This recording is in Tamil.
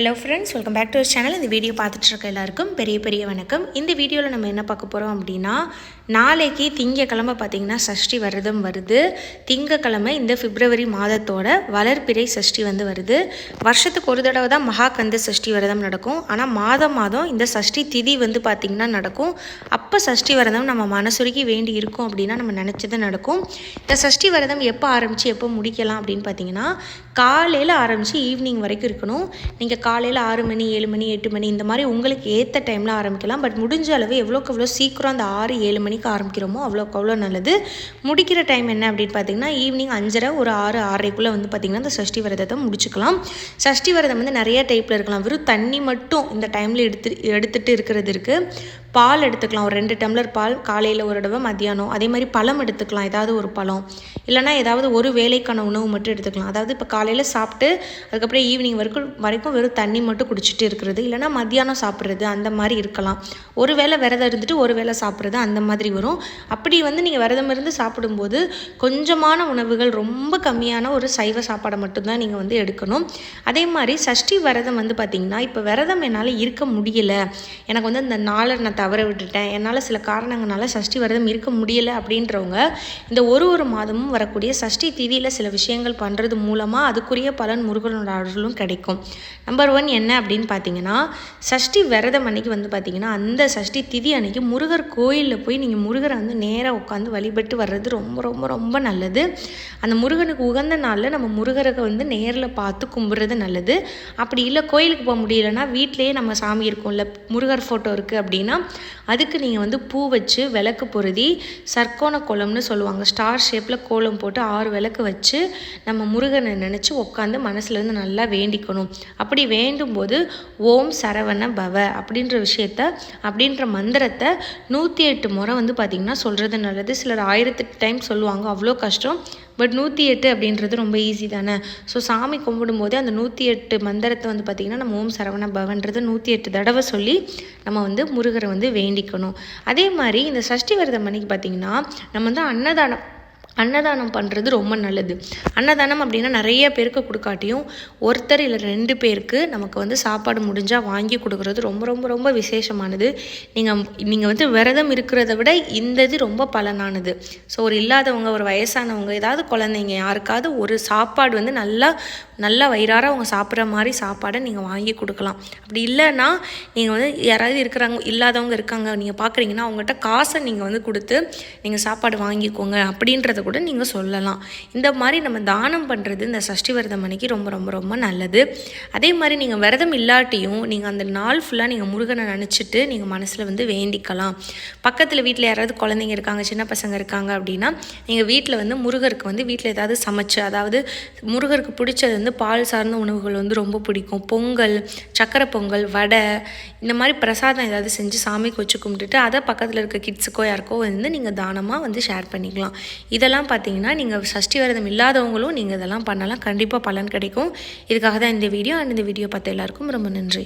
Hello friends welcome back to our channel இந்த வீடியோ பார்த்துட்டு இருக்க எல்லாருக்கும் பெரிய பெரிய வணக்கம். இந்த வீடியோவில் நம்ம என்ன பார்க்க போகிறோம் அப்படின்னா நாளைக்கு திங்கக்கிழமை பார்த்தீங்கன்னா சஷ்டி விரதம் வருது. திங்கக்கிழமை இந்த பிப்ரவரி மாதத்தோட வளர்ப்பிறை சஷ்டி வந்து வருது. வருஷத்துக்கு ஒரு தடவை தான் மகாகந்த சஷ்டி விரதம் நடக்கும். ஆனால் மாதம் மாதம் இந்த சஷ்டி திதி வந்து பார்த்திங்கன்னா நடக்கும். அப்போ சஷ்டி விரதம் நம்ம மனசுருக்கி வேண்டி இருக்கும் அப்படின்னா நம்ம நினச்சது நடக்கும். இந்த சஷ்டி விரதம் எப்போ ஆரம்பித்து எப்போ முடிக்கலாம் அப்படின்னு பார்த்தீங்கன்னா காலையில் ஆரம்பித்து ஈவினிங் வரைக்கும் இருக்கணும். நீங்கள் காலையில் ஆறு மணி ஏழு மணி எட்டு மணி இந்த மாதிரி உங்களுக்கு ஏற்ற டைமில் ஆரம்பிக்கலாம். பட் முடிஞ்ச அளவு எவ்வளோக்கு எவ்வளோ சீக்கிரம் அந்த ஆறு ஏழு மணிக்கு ஆரம்பிக்கிறோமோ அவ்வளோக்கு அவ்வளோ நல்லது. முடிக்கிற டைம் என்ன அப்படின்னு பார்த்தீங்கன்னா ஈவினிங் அஞ்சரை ஒரு ஆறு ஆறரைக்குள்ளே வந்து பார்த்திங்கன்னா இந்த சஷ்டி விரதத்தை முடிச்சுக்கலாம். சஷ்டி விரதம் வந்து நிறைய டைப்பில் இருக்கலாம். வெறும் தண்ணி மட்டும் இந்த டைமில் எடுத்து எடுத்துகிட்டு இருக்கிறது இருக்குது பால் எடுத்துக்கலாம். ஒரு ரெண்டு டம்ளர் பால் காலையில் ஒரு தடவை மத்தியானம். அதே மாதிரி பழம் எடுத்துக்கலாம். ஏதாவது ஒரு பழம். இல்லைனா ஏதாவது ஒரு வேலைக்கான உணவு மட்டும் எடுத்துக்கலாம். அதாவது இப்போ காலையில் சாப்பிட்டு அதுக்கப்புறம் ஈவினிங் வரைக்கும் வரைக்கும் வெறும் தண்ணி மட்டும் குடிச்சிட்டு இருக்கிறது. இல்லைனா மத்தியானம் சாப்பிட்றது அந்த மாதிரி இருக்கலாம். ஒரு வேளை விரதம் இருந்துட்டு ஒரு வேளை சாப்பிட்றது அந்த மாதிரி வரும். அப்படி வந்து நீங்கள் விரதம் இருந்து சாப்பிடும்போது கொஞ்சமான உணவுகள் ரொம்ப கம்மியான ஒரு சைவ சாப்பாடை மட்டும்தான் நீங்கள் வந்து எடுக்கணும். அதே மாதிரி சஷ்டி விரதம் வந்து பார்த்திங்கன்னா இப்போ விரதம் என்னால் இருக்க முடியல. எனக்கு வந்து இந்த நாளை நான் தவற விட்டுட்டேன். என்னால் சில காரணங்களால சஷ்டி விரதம் இருக்க முடியலை அப்படின்றவங்க இந்த ஒரு ஒரு மாதமும் வரக்கூடிய சஷ்டி திதியில் சில விஷயங்கள் பண்ணுறது மூலமாக அதுக்குரிய பலன் முருகனோட அருளும் கிடைக்கும். நம்பர் ஒன் என்ன அப்படின்னு பார்த்தீங்கன்னா சஷ்டி விரதம் அன்னைக்கு வந்து பார்த்தீங்கன்னா அந்த சஷ்டி திதி அன்னைக்கு முருகர் கோயிலில் போய் நீங்கள் முருகரை வந்து நேராக உட்காந்து வழிபட்டு வர்றது ரொம்ப ரொம்ப ரொம்ப நல்லது. அந்த முருகனுக்கு உகந்த நாளில் நம்ம முருகரை வந்து நேரில் பார்த்து கும்பிட்றது நல்லது. அப்படி இல்லை கோயிலுக்கு போக முடியலன்னா வீட்டிலேயே நம்ம சாமி இருக்கும்ல முருகர் ஃபோட்டோ இருக்குது அப்படின்னா அதுக்கு நீங்கள் வந்து பூ வச்சு விளக்கு பொருதி சர்க்கோண கோலம்னு சொல்லுவாங்க. ஸ்டார் ஷேப்பில் கோலம் போட்டு ஆறு விளக்கு வச்சு நம்ம முருகனை நினச்சி உட்காந்து மனசுலேருந்து நல்லா வேண்டிக்கணும். அப்படி வேண்டும் போது ஓம் சரவண பவ அப்படின்ற விஷயத்த அப்படின்ற மந்திரத்தை நூற்றி எட்டு முறை வந்து பார்த்திங்கன்னா சொல்கிறது நல்லது. சிலர் ஆயிரத்தெட்டு டைம் சொல்லுவாங்க. அவ்வளோ கஷ்டம். பட் நூற்றி எட்டு அப்படின்றது ரொம்ப ஈஸி தானே? ஸோ சாமி கும்பிடும்போது அந்த நூற்றி எட்டு மந்திரத்தை வந்து பார்த்திங்கன்னா நம்ம ஓம் சரவண பவன்றது நூற்றி எட்டு தடவை சொல்லி நம்ம வந்து முருகரை வந்து வேண்டிக்கணும். அதே மாதிரி இந்த சஷ்டி விரதம் அன்னைக்கு பார்த்திங்கன்னா நம்ம வந்து அன்னதானம் அன்னதானம் பண்ணுறது ரொம்ப நல்லது. அன்னதானம் அப்படின்னா நிறைய பேருக்கு கொடுக்காட்டியும் ஒருத்தர் இல்லை ரெண்டு பேருக்கு நமக்கு வந்து சாப்பாடு முடிஞ்சால் வாங்கி கொடுக்குறது ரொம்ப ரொம்ப ரொம்ப விசேஷமானது. நீங்கள் நீங்கள் வந்து விரதம் இருக்கிறத விட இந்த இது ரொம்ப பலனானது. ஸோ ஒரு இல்லாதவங்க ஒரு வயசானவங்க ஏதாவது குழந்தைங்க யாருக்காவது ஒரு சாப்பாடு வந்து நல்லா நல்லா வயிறார அவங்க சாப்பிட்ற மாதிரி சாப்பாடை நீங்கள் வாங்கி கொடுக்கலாம். அப்படி இல்லைன்னா நீங்கள் வந்து யாராவது இருக்கிறாங்க இல்லாதவங்க இருக்காங்க நீங்கள் பார்க்குறீங்கன்னா அவங்ககிட்ட காசை நீங்கள் வந்து கொடுத்து நீங்கள் சாப்பாடு வாங்கிக்கோங்க அப்படின்றத கூட நீங்கள் சொல்லலாம். இந்த மாதிரி நம்ம தானம் பண்ணுறது இந்த சஷ்டி விரதம் அன்னைக்கு ரொம்ப ரொம்ப ரொம்ப நல்லது. அதே மாதிரி நீங்கள் விரதம் இல்லாட்டியும் நீங்கள் அந்த நாள் ஃபுல்லாக நீங்கள் முருகனை நினச்சிட்டு நீங்கள் மனசில் வந்து வேண்டிக்கலாம். பக்கத்தில் வீட்டில் யாராவது குழந்தைங்க இருக்காங்க சின்ன பசங்க இருக்காங்க அப்படின்னா நீங்கள் வீட்டில் வந்து முருகருக்கு வந்து வீட்டில் ஏதாவது சமைச்சு அதாவது முருகருக்கு பிடிச்சது வந்து பால் சார்ந்த உணவுகள் வந்து ரொம்ப பிடிக்கும். பொங்கல் சக்கரை பொங்கல் வடை இந்த மாதிரி பிரசாதம் ஏதாவது செஞ்சு சாமிக்கு வச்சு கும்பிட்டுட்டு அதை பக்கத்தில் இருக்க கிட்ஸுக்கோ யாருக்கோ வந்து நீங்கள் தானமாக வந்து ஷேர் பண்ணிக்கலாம். இதெல்லாம் பார்த்தீங்கன்னா நீங்கள் சஷ்டி விரதம் இல்லாதவங்களும் நீங்கள் இதெல்லாம் பண்ணலாம். கண்டிப்பாக பலன் கிடைக்கும். இதுக்காக தான் இந்த வீடியோ அண்ட் இந்த வீடியோ பார்த்த எல்லாருக்கும் ரொம்ப நன்றி.